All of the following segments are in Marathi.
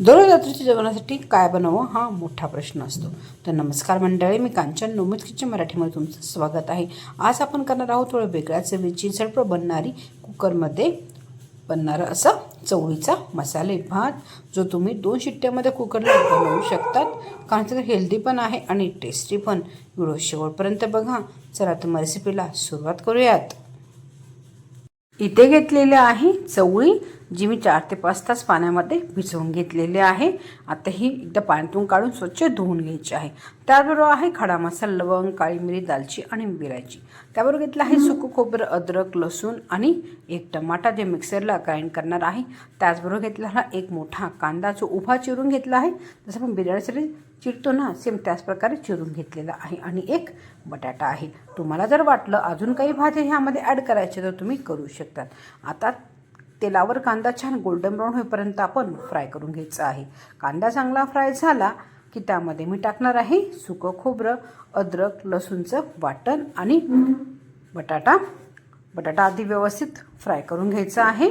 दररोज रात्रीच्या जेवणासाठी काय बनावं हा मोठा प्रश्न असतो. तर नमस्कार मंडळी मी कांचन नोमत किचन मराठीमध्ये तुमचं स्वागत आहे. आज आपण करणार आहोत थोडं वेगळ्या चवीची झटपट बनणारी कुकरमध्ये बनणारा असा चवळीचा मसाले भात जो तुम्ही दोन शिट्ट्यामध्ये कुकरला बनवू शकतात. कारण ते हेल्दी पण आहे आणि टेस्टी पण. व्हिडिओ शेवटपर्यंत बघा. चला तुम्ही रेसिपीला सुरुवात करूयात. इथे घेतलेले आहे चवळी. जी मी चार ते पाच तास पाण्यामध्ये भिजवून घेतलेली आहे. आता ही एकदा पाण्यातून काढून स्वच्छ धुवून घ्यायची आहे. त्याचबरोबर आहे खडा मसाला लवंग काळी मिरी दालची आणि विलायची त्याबरोबर घेतलं आहे सुकं खोबरं अद्रक लसूण आणि एक टमाटा जे मिक्सरला ग्राइंड करणार आहे. त्याचबरोबर घेतला हा एक मोठा कांदा जो उभा चिरून घेतला आहे. जसं आपण बिर्याणीसाठी चिरतो ना सेम त्याच प्रकारे चिरून घेतलेला आहे. आणि एक बटाटा आहे. तुम्हाला जर वाटलं अजून काही भाज्या ह्यामध्ये ॲड करायचे तर तुम्ही करू शकतात. आता तेलावर कांदा छान गोल्डन ब्राऊन होईपर्यंत आपण फ्राय करून घ्यायचा आहे. कांदा चांगला फ्राय झाला की त्यामध्ये मी टाकणार आहे सुकं खोबरं अद्रक लसूणचं वाटण आणि बटाटा. बटाटा आधी व्यवस्थित फ्राय करून घ्यायचा आहे.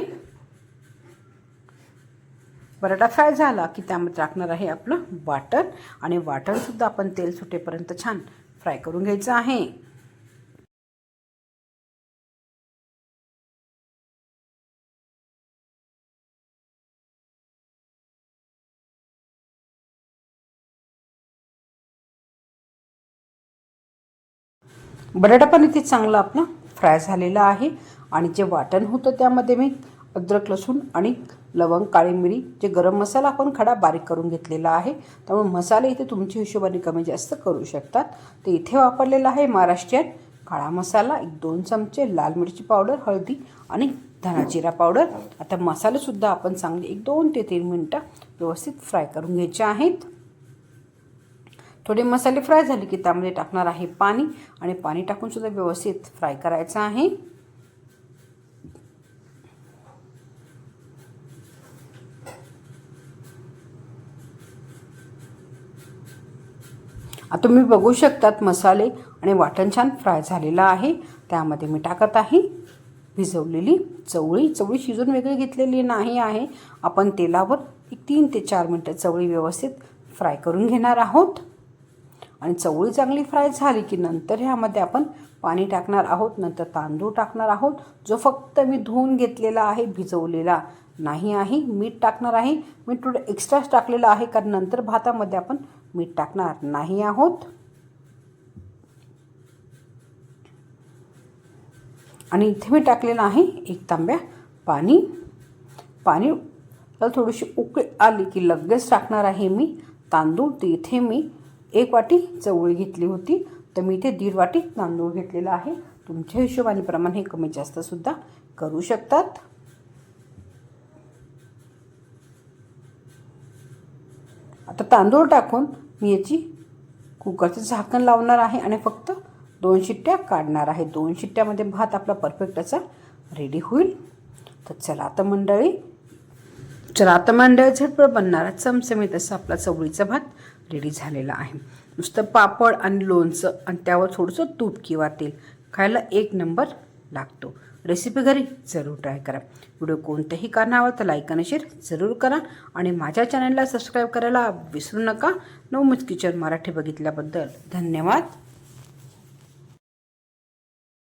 बटाटा फ्राय झाला की त्यामध्ये टाकणार आहे आपलं वाटण आणि वाटणसुद्धा आपण तेल सुटेपर्यंत छान फ्राय करून घ्यायचं आहे. बटाटा पण इथे चांगला आपला फ्राय झालेला आहे. आणि जे वाटण होतं त्यामध्ये मी अद्रक लसूण आणि लवंग काळी मिरी जे गरम मसाला आपण खडा बारीक करून घेतलेला आहे त्यामुळे मसाले इथे तुमच्या हिशोबाने कमी जास्त करू शकतात. तर इथे वापरलेला आहे महाराष्ट्रीयन काळा मसाला एक दोन चमचे लाल मिरची पावडर हळदी आणि धनाजिरा पावडर. आता मसालेसुद्धा आपण चांगले एक दोन ते तीन मिनटं व्यवस्थित फ्राय करून घ्यायचे आहेत. थोडे मसाले फ्राय झाले की त्यामध्ये टाकणार आहे पाणी आणि पाणी टाकूनसुद्धा व्यवस्थित फ्राय करायचं आहे. तुम्ही बघू शकतात मसाले आणि वाटण छान फ्राय झालेलं आहे. त्यामध्ये मी टाकत आहे भिजवलेली चवळी. चवळी शिजून वेगळी घेतलेली नाही आहे. आपण तेलावर एक तीन ते चार मिनटं चवळी व्यवस्थित फ्राय करून घेणार आहोत. आणि चवळी चांगली फ्राय झाली की नंतर ह्यामध्ये आपण पाणी टाकणार आहोत नंतर तांदूळ टाकणार आहोत. जो फक्त मी धुवून घेतलेला आहे भिजवलेला नाही आहे मीठ टाकणार आहे. मीठ थोडं एक्स्ट्राच टाकलेलं आहे कारण नंतर भातामध्ये आपण मीठ टाकणार नाही आहोत. आणि इथे मी टाकलेलं आहे एक तांब्या पाणी. पाणी थोडीशी उकळी आली की लगेच टाकणार आहे मी तांदूळ. तिथे इथे मी एक वाटी चवळी घेतली होती. तर मी इथे दीड वाटी तांदूळ घेतलेला आहे. तुमच्या हिशोबाने प्रमाण हे कमी जास्तसुद्धा करू शकतात. आता तांदूळ टाकून मी याची कुकरचं झाकण लावणार आहे आणि फक्त दोन शिट्ट्या काढणार आहे. दोन शिट्ट्यामध्ये भात आपला परफेक्ट असा रेडी होईल. तर चला आता मंडळी चला आता मंडळी झटपट बनणारा चमचमीत असा आपला चवळीचा भात रेडी झालेला आहे. नुसतं पापड आणि लोणचं आणि त्यावर थोडंसं तूप किंवा तेल खायला एक नंबर लागतो. रेसिपी घरी जरूर ट्राय करा. व्हिडिओ कोणत्याही कारणावर तर लाईक आणि शेअर जरूर करा. आणि माझ्या चॅनलला सबस्क्राईब करायला विसरू नका. नवमच किचन मराठी बघितल्याबद्दल धन्यवाद.